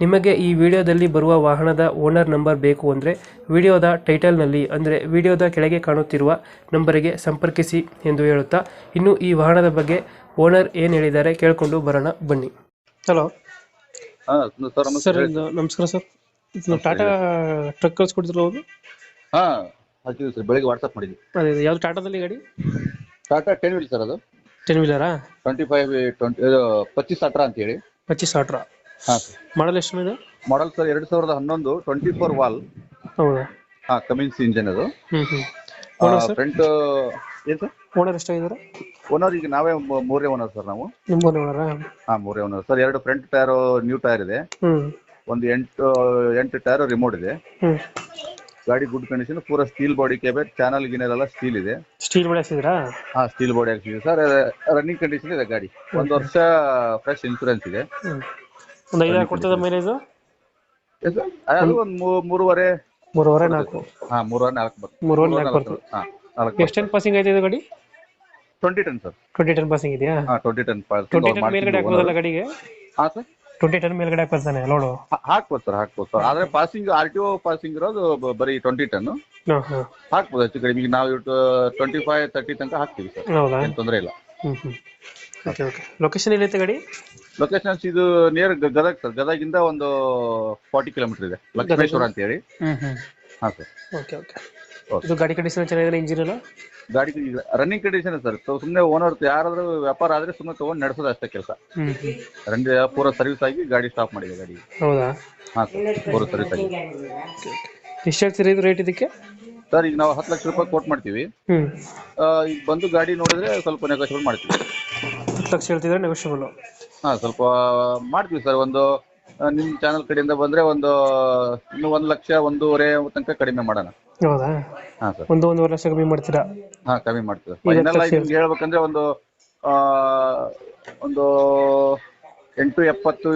ನಿಮಗೆ ಈ ವಿಡಿಯೋದಲ್ಲಿ ಬರುವ ವಾಹನದ ಓನರ್ ನಂಬರ್ ಬೇಕು ಅಂದರೆ ವಿಡಿಯೋದ ಟೈಟಲ್ನಲ್ಲಿ ಅಂದರೆ ವಿಡಿಯೋದ ಕೆಳಗೆ ಕಾಣುತ್ತಿರುವ ನಂಬರಿಗೆ ಸಂಪರ್ಕಿಸಿ ಎಂದು ಹೇಳುತ್ತಾ ಇನ್ನು ಈ ವಾಹನದ ಬಗ್ಗೆ ಓನರ್ ಏನು ಹೇಳಿದ್ದಾರೆ ಕೇಳಿಕೊಂಡು ಬರೋಣ ಬನ್ನಿ. ಹಲೋ. ಹಾ ಸರ್ ನಮಸ್ತೆ. ಸರ್ ಇದು ನಮಸ್ಕಾರ ಸರ್. ಇದು ಟಾಟಾ ಟ್ರಕ್ ಕಳ್ಸ್ಕೊಡ್ತಿರಲ್ಲ ಹೌದು ಹಾ ಹಾಕಿದ್ವಿ ಸರ್ ಬೆಳಿಗ್ಗೆ ವಾಟ್ಸಪ್ ಮಾಡಿದ್ವಿ. ಅದೇ ಯಾವ್ದು ಟಾಟಾದಲ್ಲಿ ಗಾಡಿ? ಟಾಟಾ ಟೆನ್ ವೀಲ್ ಸರ್ ಅದು. ಟೆನ್ ವೀಲರಾ ಟ್ವೆಂಟಿ ಫೈವ್ ಟ್ವೆಂಟಿ ಇದು ಪಚ್ಚೀಸ್ ಅಟ್ರಾ ಅಂತ ಹೇಳಿ ಪಚ್ಚೀಸ್ ಆಟ್ರ ಹಾ ಸರ್ ಮಾಡಲ್ ಎಷ್ಟು ಇದೆ ಮಾಡಲ್ ಸರ್ ಎರಡ್ ಸಾವಿರದ ಹನ್ನೊಂದು ಟ್ವೆಂಟಿ ಫೋರ್ ವಾಲ್ ಹೌದಾ? ಹಾ ಕಮಿನ್ಸ್ ಇಂಜಿನ್ ಅದು. ಓನರ್ ಸರ್ ಫ್ರಂಟ್ ಏನ್ ಸರ್ ಓನರ್ ಎಷ್ಟಾಗಿದ್ದಾರೆ? ಓನರ್ ಈಗ ನಾವೇ ಮೂ- ಮೂರೇ ಓನರ್ ಸರ್ ನಾವು. ನಿಮ್ಮ ಓನರಾ ಹಾ ಮೂರೇ ಓನರ್ ಸರ್ ಎರಡು ಫ್ರಂಟ್ ಟೈರ್ ನ್ಯೂ ಟೈರ್ ಇದೆ. ಹ್ಞೂ ಒಂದು ಎಂಟು ಎಂಟು ಟೈರ್ ರಿಮೋಟ್ ಇದೆ. ಹ್ಞೂ ಗಾಡಿ ಗುಡ್ ಕಂಡೀಷನ್ ಪೂರ ಸ್ಟೀಲ್ ಬಾಡಿ ಕೇಬೆ ಚಾನಲ್ ಗಿನಲ್ ಎಲ್ಲ ಸ್ಟೀಲ್ ಇದೆ. ಸ್ಟೀಲ್ ಬಾಡಿ ಹಾಕ್ಸಿದ್ರಾ? ಹಾ ಸ್ಟೀಲ್ ಬಾಡಿ ಹಾಕ್ಸಿದೆ ಸರ್ ರನ್ನಿಂಗ್ ಕಂಡೀಷನ್ ಇದೆ ಗಾಡಿ. ಒಂದು ವರ್ಷ ಫ್ರೆಶ್ ಇನ್ಸೂರೆನ್ಸ್ ಇದೆ. ಹ್ಞೂ ಒಂದು ಐದಾರು ಕೊಡ್ತದ ಮೈಲೇಜ್? ಅದು ಒಂದು ಮೂರುವರೆ. ಮೂರುವರೆ ನಾಲ್ಕು. ಹಾ ಮೂರುವರೆ ನಾಲ್ಕು ಬರ್ತದೆ. ಮೂರುವರೆ ನಾಲ್ಕು ಬರ್ತದೆ. ಹಾ ನಾಲ್ಕು ಎಷ್ಟು ಟನ್ ಪಾಸಿಂಗ್ ಐತೆ ಇದು ಗಾಡಿ? Twenty ton sir twenty ton passing ಇದೆಯಾ? ಹಾ ಟ್ವೆಂಟಿ ಟನ್ ಟ್ವೆಂಟಿ ಟನ್ ಮೇಲ್ಗಡೆ ಹಾಕ್ಬೋದಲ್ಲ ಗಾಡಿಗೆ? ಹಾ ಸರ್ ಟ್ವೆಂಟಿ ಟನ್ ಮೇಲ್ಗಡೆ ಹಾಕ್ಬೋದಾನೆ ಲೋಡು? ಹಾಕ್ಬೋದು ಸರ್ ಹಾಕ್ಬೋದು ಸರ್ ಆದ್ರೆ passing R T O passing ಇರೋದು ಬರೀ ಟ್ವೆಂಟಿ ಟನ್ ಹಾಕ್ಬೋದು ಹೆಚ್ಚು ಕಡಿಮೆ. ಈಗ ನಾವು ಟ್ವೆಂಟಿ ಫೈವ್ ತರ್ಟಿ ತನಕ ಹಾಕ್ತೀವಿ ಸರ್ ತೊಂದರೆ ಇಲ್ಲ. ಓಕೆ ಓಕೆ ಲೊಕೇಶನ್ ಎಲ್ಲೈತೆ ಗಾಡಿ? ಲೊಕೇಶನ್ಸ್ ಇದು ನಿಯರ್ ಗದಗ್ ಸರ್ ಗದಗಿಂದ ಒಂದು ಫಾರ್ಟಿ ಕಿಲೋಮೀಟರ್ ಇದೆ. ಲಕ್ಷ್ಮೇಶ್ವರ ಅಂತ ಹೇಳಿ ಹ್ಮ್ ಹಾ ಸರ್ ಓಕೆ ಓಕೆ. ಇದು ಗಾಡಿ ಕಂಡೀಷನ್ ಚೆನ್ನಾಗಿದೆ ಇಂಜಿನ್ ಎಲ್ಲ? ಗಾಡಿ ರನ್ನಿಂಗ್ ಕಂಡೀಷನ್ ಸರ್ ಸುಮ್ಮನೆ ಓನರ್ ಯಾರಾದ್ರೂ ವ್ಯಾಪಾರ ಆದ್ರೆ ಸುಮ್ಮನೆ ತಗೊಂಡು ನಡೆಸೋದು ಅಷ್ಟೇ ಕೆಲಸ. ಹ್ಮ್ ಪೂರ ಸರ್ವಿಸ್ ಆಗಿ ಗಾಡಿ ಸ್ಟಾಪ್ ಮಾಡಿದೆ ಗಾಡಿ. ಹೌದಾ? ಹಾ ಸರ್ ಪೂರ ಸರ್ವಿಸ್ ಆಗಿ. ಎಷ್ಟು ಹೇಳ್ತೀರಿ ಇದು ರೇಟ್ ಇದಕ್ಕೆ? ಸರ್ ಈಗ ನಾವು ಹತ್ತು ಲಕ್ಷ ರೂಪಾಯಿ ಕೋಟ್ ಮಾಡ್ತೀವಿ. ಆ, ಈಗ ಬಂದು ಗಾಡಿ ನೋಡಿದ್ರೆ ಸ್ವಲ್ಪ ನೆಗೋಷಿಯೇಟ್ ಮಾಡ್ತೀವಿ. ಹತ್ತು ಲಕ್ಷ ಹೇಳ್ತಿದ್ರೆ ನೆಗೋಷಿಯಬಲ್ ಹಾ ಸ್ವಲ್ಪ ಮಾಡ್ತೀವಿ ಸರ್. ಒಂದು ನಿಮ್ ಚಾನಲ್ ಕಡೆಯಿಂದ ಬಂದ್ರೆ ಒಂದು ಇನ್ನು ಒಂದ್ ಲಕ್ಷ ಒಂದೂವರೆ ತನಕ ಕಡಿಮೆ ಮಾಡೋಣ. ಹೌದಾ? ಹಾ ಸರ್. ಒಂದು ಒಂದೂವರೆ ಲಕ್ಷ ಕಮ್ಮಿ ಮಾಡ್ತೀರಾ? ಹಾ ಕಮ್ಮಿ ಮಾಡ್ತೀವಿ ಫೈನಲ್ ಲಕ್ಷ ನಿಮ್ಗೆ ಹೇಳ್ಬೇಕಂದ್ರೆ ಒಂದು ಆ, ಒಂದು ಎಂಟು ಎಪ್ಪತ್ತು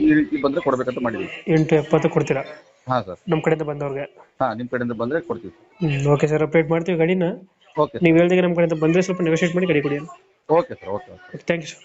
ಈ ರೀತಿ ಬಂದ್ರೆ ಕೊಡ್ಬೇಕಂತ ಮಾಡಿದ್ವಿ. ಎಂಟು ಎಪ್ಪತ್ತು ಕೊಡ್ತೀರಾ? ಹಾ ಸರ್. ನಮ್ಮ ಕಡೆಯಿಂದ ಬಂದವ್ರಿಗೆ? ಹಾ ನಿಮ್ ಕಡೆಯಿಂದ ಬಂದ್ರೆ ಕೊಡ್ತೀವಿ ಹ್ಞೂ ಓಕೆ ಸರ್ ಅಪ್ಡೇಟ್ ಮಾಡ್ತೀವಿ ಗಾಡಿನ. ಓಕೆ ನೀವು ಹೇಳ್ದಾಗ ನಮ್ಮ ಕಡೆಯಿಂದ ಬಂದ್ರೆ ಸ್ವಲ್ಪ ನೆಗೋಷಿಯೇಟ್ ಮಾಡಿ ಗಾಡಿ ಕೊಡಿ okay sir okay okay thank you sir